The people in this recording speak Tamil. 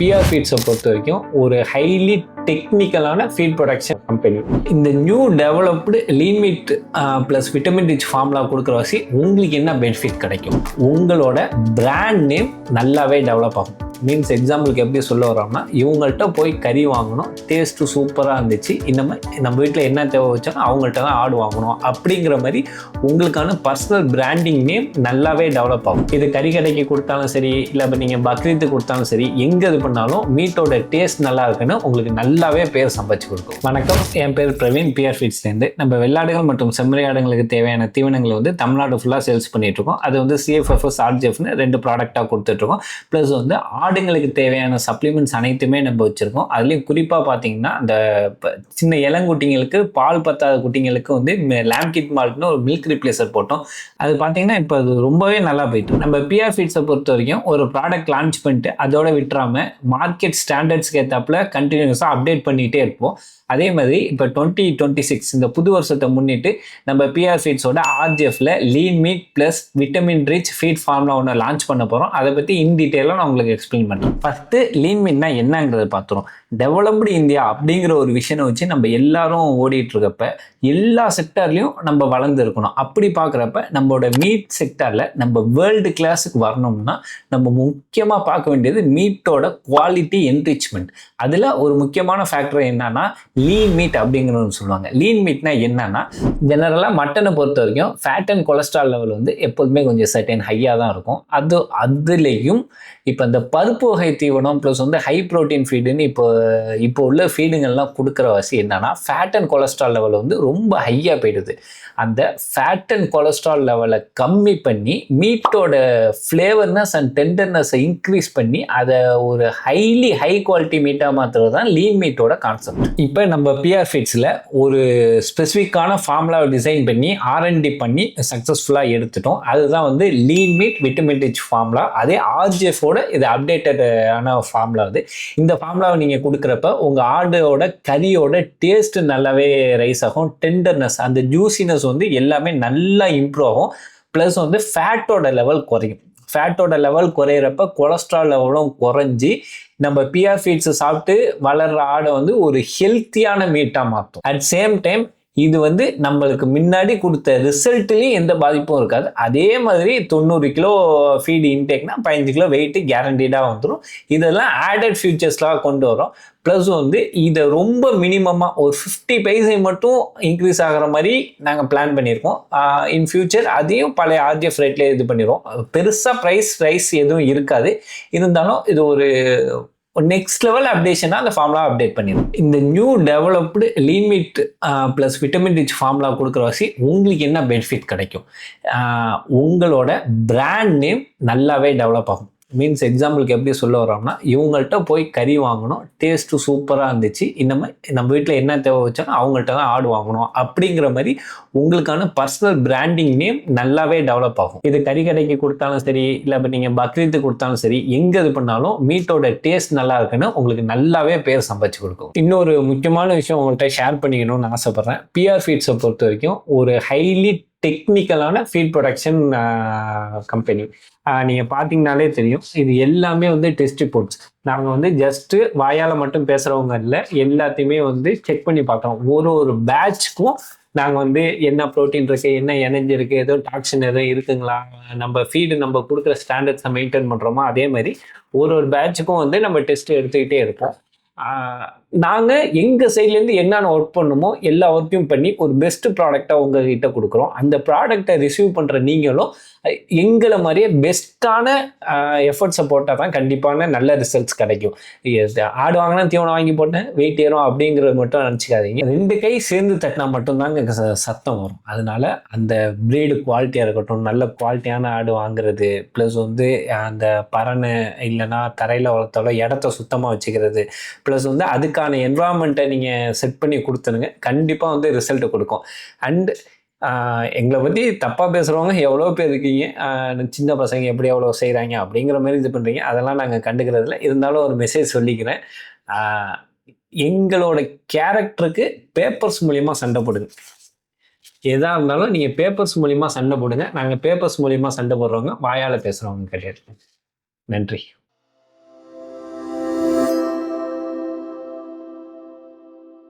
பிஆர் ஃபீட்ஸை பொறுத்த வரைக்கும் ஒரு ஹைலி டெக்னிக்கலான ஃபீட் ப்ரொடக்ஷன் கம்பெனி இந்த new developed lean meat plus vitamin rich formula கொடுக்குற வாசி உங்களுக்கு என்ன பெனிஃபிட் கிடைக்கும்? உங்களோட பிராண்ட் நேம் நல்லாவே டெவலப் ஆகும். மீன்ஸ் எக்ஸாம்பிளுக்கு எப்படி சொல்ல வரோம்னா இவங்கள்ட்ட போய் கறி வாங்கணும் டேஸ்ட்டு சூப்பராக இருந்துச்சு இன்னமே நம்ம வீட்டில் என்ன தேவை வச்சாலும் அவங்கள்ட்ட தான் ஆடு வாங்கணும் அப்படிங்கிற மாதிரி உங்களுக்கான பர்சனல் பிராண்டிங் நேம் நல்லாவே டெவலப் ஆகும். இது கறி கடைக்கு கொடுத்தாலும் சரி இல்லை இப்போ நீங்கள் பக்ரீத்து கொடுத்தாலும் சரி எங்கே இது பண்ணாலும் மீட்டோட டேஸ்ட் நல்லா இருக்குன்னு உங்களுக்கு நல்லாவே பேர் சம்பாதிச்சு கொடுக்கும். வணக்கம். என் பேர் பிரவீன் பிஆர் ஃபீட்ஸ்லேருந்து நம்ம வெள்ளாடுகள் மற்றும் செம்மறியாடுகளுக்கு தேவையான தீவனங்களை வந்து தமிழ்நாடு ஃபுல்லாக சேல்ஸ் பண்ணிகிட்ருக்கோம் இருக்கோம் அது வந்து சிஎஃப்எஃப்எஸ் ஆர்ஜிஎஃப்னு ரெண்டு ப்ராடக்டாக கொடுத்துட்ருக்கோம் ப்ளஸ் வந்து ஆடுங்களுக்கு தேவையான சப்ளிமெண்ட்ஸ் அனைத்துமே நம்ம வச்சுருக்கோம். அதுலேயும் குறிப்பாக பார்த்தீங்கன்னா அந்த ப- சின்ன இளங்குட்டிங்களுக்கு பால் பத்தாத குட்டிங்களுக்கு வந்து லேம்கிட் மால்ட்னு ஒரு மில்க் ரிப்ளேசர் போட்டோம். அது பார்த்தீங்கன்னா இப்போ அது ரொம்பவே நல்லா போயிட்டு நம்ம பிஆர் ஃபீட்ஸை பொறுத்த வரைக்கும் ஒரு ப்ராடக்ட் லான்ச் பண்ணிட்டு அதோட விட்டுறாம மார்க்கெட் ஸ்டாண்டர்ட்ஸ்க்கு ஏற்றாப்புல கண்டினியூஸாக அப்டேட் பண்ணிகிட்டே இருப்போம். அதே மாதிரி இப்போ டுவெண்ட்டி டுவெண்ட்டி சிக்ஸ் இந்த புது வருஷத்தை முன்னிட்டு நம்ம பிஆர் ஃபீட்ஸோட ஆர்ஜிஎஃப்ல lean meat plus vitamin rich feed ஃபார்ம்ல ஒன்று லான்ச் பண்ண போகிறோம் அதை பற்றி இன் டீட்டெயிலாக நான் உங்களுக்கு எக்ஸ்பிளைன் பண்ணுறேன் ஃபஸ்ட்டு லீன் மீட்னா என்னங்கிறத பார்த்துரும். டெவலப்டு இந்தியா அப்படிங்கிற ஒரு விஷயம் வச்சு நம்ம எல்லாரும் ஓடிட்டு இருக்கப்ப எல்லா செக்டர்லையும் நம்ம வளர்ந்து இருக்கணும். அப்படி பார்க்குறப்ப நம்மளோட மீட் செக்டாரில் நம்ம வேர்ல்டு கிளாஸுக்கு வரணும்னா நம்ம முக்கியமாக பார்க்க வேண்டியது மீட்டோட குவாலிட்டி என்ரிச்மெண்ட் அதில் ஒரு முக்கியமான ஃபேக்டர் என்னன்னா லீன் மீட் அப்படிங்கிறது சொல்லுவாங்க. லீன் மீட்னா என்னன்னா ஜெனரலாக மட்டனை பொறுத்த வரைக்கும் ஃபேட் அண்ட் கொலஸ்ட்ரால் லெவல் வந்து எப்போதுமே கொஞ்சம் சர்டன் ஹையாக தான் இருக்கும். அது அதுலேயும் இப்போ இந்த பருப்பு வகை தீவனம் ப்ளஸ் வந்து ஹை ப்ரோட்டீன் ஃபீடுன்னு இப்போ இப்போ உள்ள ஃபீடுங்கள்லாம் கொடுக்குற வசி என்னன்னா ஃபேட் அண்ட் கொலஸ்ட்ரால் லெவல் வந்து ரொம்ப ஹையாக போயிடுது. அந்த ஃபேட் அண்ட் கொலஸ்ட்ரால் லெவலை கம்மி பண்ணி மீட்டோட ஃப்ளேவர்னஸ் அண்ட் டெண்டர்னஸை இன்க்ரீஸ் பண்ணி அதை ஒரு ஹைலி ஹை குவாலிட்டி மீட்டாக மாற்றுறது தான் லீன் மீட்டோட கான்செப்ட் இப்போ நம்ம பிஆர் ஃபிட்ஸில் ஒரு ஸ்பெசிஃபிக்கான ஃபார்முலாவை டிசைன் பண்ணி ஆர்என்டி பண்ணி சக்ஸஸ்ஃபுல்லாக எடுத்துட்டோம். அதுதான் வந்து lean meat vitamin rich formula அதே ஆர்ஜிஎஃபோட இது அப்டேட்டட் ஆன ஃபார்முலா அது. இந்த ஃபார்முலாவை நீங்கள் கொடுக்குறப்ப உங்கள் ஆடோட கறியோட டேஸ்ட் நல்லாவே ரைஸ் ஆகும். டெண்டர்னஸ் அந்த ஜூசினஸ் வந்து எல்லாமே நல்லா இம்ப்ரூவ் ஆகும். ப்ளஸ் வந்து ஃபேட்டோட லெவல் குறையும். ஃபேட்டோட லெவல் குறையிறப்ப கொலஸ்ட்ரால் லெவலும் குறைஞ்சி நம்ம பிஆர் ஃபீட்ஸ் சாப்பிட்டு வளர்ற ஆடை வந்து ஒரு ஹெல்த்தியான மீட்டாக மாற்றும் அட் சேம் டைம் இது வந்து நம்மளுக்கு முன்னாடி கொடுத்த ரிசல்ட்லேயும் எந்த பாதிப்பும் இருக்காது. அதே மாதிரி தொண்ணூறு கிலோ ஃபீடு இன்டேக்னா பதினஞ்சு கிலோ வெயிட்டு கேரண்டீடாக வந்துடும் இதெல்லாம் ஆடட் ஃபியூச்சர்ஸ்லாம் கொண்டு வரோம். ப்ளஸ் வந்து இதை ரொம்ப மினிமமாக ஒரு ஃபிஃப்டி பைசை மட்டும் இன்க்ரீஸ் ஆகிற மாதிரி நாங்கள் பிளான் பண்ணியிருக்கோம். இன் ஃபியூச்சர் அதையும் பழைய ஆர்ஜிஎஃப் ரேட்லேயே இது பண்ணிடுவோம் பெருசாக ப்ரைஸ் ரைஸ் எதுவும் இருக்காது. இருந்தாலும் இது ஒரு நெக்ஸ்ட் லெவல் அப்டேஷனாக அந்த ஃபார்முலா அப்டேட் பண்ணிடும் இந்த new developed lean meat plus vitamin rich formula கொடுக்குற வாசி உங்களுக்கு என்ன பெனிஃபிட் கிடைக்கும்? உங்களோட பிராண்ட் நேம் நல்லாவே டெவலப் ஆகும். மீன்ஸ் எக்ஸாம்பிளுக்கு எப்படி சொல்ல வரோம்னா இவங்கள்ட்ட போய் கறி வாங்கணும் டேஸ்ட்டு சூப்பராக இருந்துச்சு இன்னமே நம்ம வீட்டில் என்ன தேவை வச்சாலும் அவங்கள்ட்ட தான் ஆடு வாங்கணும் அப்படிங்கிற மாதிரி உங்களுக்கான பர்சனல் பிராண்டிங் நேம் நல்லாவே டெவலப் ஆகும். இது கறி கடைக்கு கொடுத்தாலும் சரி இல்லை இப்போ நீங்கள் பக்ரீத்து கொடுத்தாலும் சரி எங்கே இது பண்ணாலும் மீட்டோட டேஸ்ட் நல்லா இருக்குன்னு உங்களுக்கு நல்லாவே பேர் சம்பாதிச்சு கொடுக்கும். இன்னொரு முக்கியமான விஷயம் உங்கள்கிட்ட ஷேர் பண்ணிக்கணும்னு ஆசைப்பட்றேன். பிஆர் ஃபீட்ஸை பொறுத்த வரைக்கும் ஒரு ஹைலி டெக்னிக்கலான ஃபீட் ப்ரொடக்ஷன் கம்பெனி நீங்கள் பார்த்தீங்கனாலே தெரியும். இது எல்லாமே வந்து டெஸ்ட் ரிப்போர்ட்ஸ் நாங்கள் வந்து ஜஸ்ட்டு வாயால் மட்டும் பேசுகிறவங்க இல்லை. எல்லாத்தையுமே வந்து செக் பண்ணி பார்க்குறோம் ஒரு ஒரு பேட்ச்க்கும் நாங்கள் வந்து என்ன ப்ரோட்டீன் இருக்குது என்ன எனர்ஜி இருக்குது எதுவும் டாக்ஸின் எதுவும் இருக்குங்களா? நம்ம ஃபீடு நம்ம கொடுக்குற ஸ்டாண்டர்ட்ஸை மெயின்டைன் பண்ணுறோமோ அதே மாதிரி ஒரு ஒரு பேட்சுக்கும் வந்து நம்ம டெஸ்ட் எடுத்துக்கிட்டே இருப்போம். நாங்கள் எங்கள் சைட்லேருந்து என்னென்ன ஒர்க் பண்ணுமோ எல்லா ஒர்க்கையும் பண்ணி ஒரு பெஸ்ட் ப்ராடக்டாக உங்ககிட்ட கொடுக்குறோம். அந்த ப்ராடக்டை ரிசீவ் பண்ணுற நீங்களும் எங்களை மாதிரியே பெஸ்ட்டான எஃபர்ட்ஸை போட்டால் தான் கண்டிப்பான நல்ல ரிசல்ட்ஸ் கிடைக்கும். ஆடு வாங்கினா தீவனம் வாங்கி போட்டேன் வெயிட் ஏறும் அப்படிங்கிறது மட்டும் நினச்சிக்காதீங்க. ரெண்டு கை சேர்ந்து தட்டினா மட்டும்தாங்க ச- சத்தம் வரும். அதனால் அந்த பிரீடு குவாலிட்டியாக இருக்கட்டும் நல்ல குவாலிட்டியான ஆடு வாங்குறது ப்ளஸ் வந்து அந்த பறனை இல்லைன்னா தரையில் வளர்த்தாலோ இடத்த சுத்தமாக வச்சுக்கிறது ப்ளஸ் வந்து அதுக்கு அதுக்கான என்வரான்மெண்ட்டை நீங்கள் செட் பண்ணி கொடுத்துருங்க கண்டிப்பாக வந்து ரிசல்ட் கொடுக்கும். அண்ட் எங்களை பற்றி தப்பாக பேசுகிறவங்க எவ்வளோ பேர் இருக்கீங்க? சின்ன பசங்க எப்படி எவ்வளோ செய்கிறாங்க அப்படிங்கிற மாதிரி இது பண்ணுறீங்க அதெல்லாம் நாங்கள் கண்டுக்கிறதில்ல. இருந்தாலும் ஒரு மெசேஜ் சொல்லிக்கிறேன். எங்களோட கேரக்டருக்கு பேப்பர்ஸ் மூலிமா சண்டை போடுங்க. எதாக இருந்தாலும் நீங்கள் பேப்பர்ஸ் மூலிமா சண்டை போடுங்க. நாங்கள் பேப்பர்ஸ் மூலிமா சண்டை போடுறவங்க வாயால் பேசுகிறவங்க கிடையாது. நன்றி.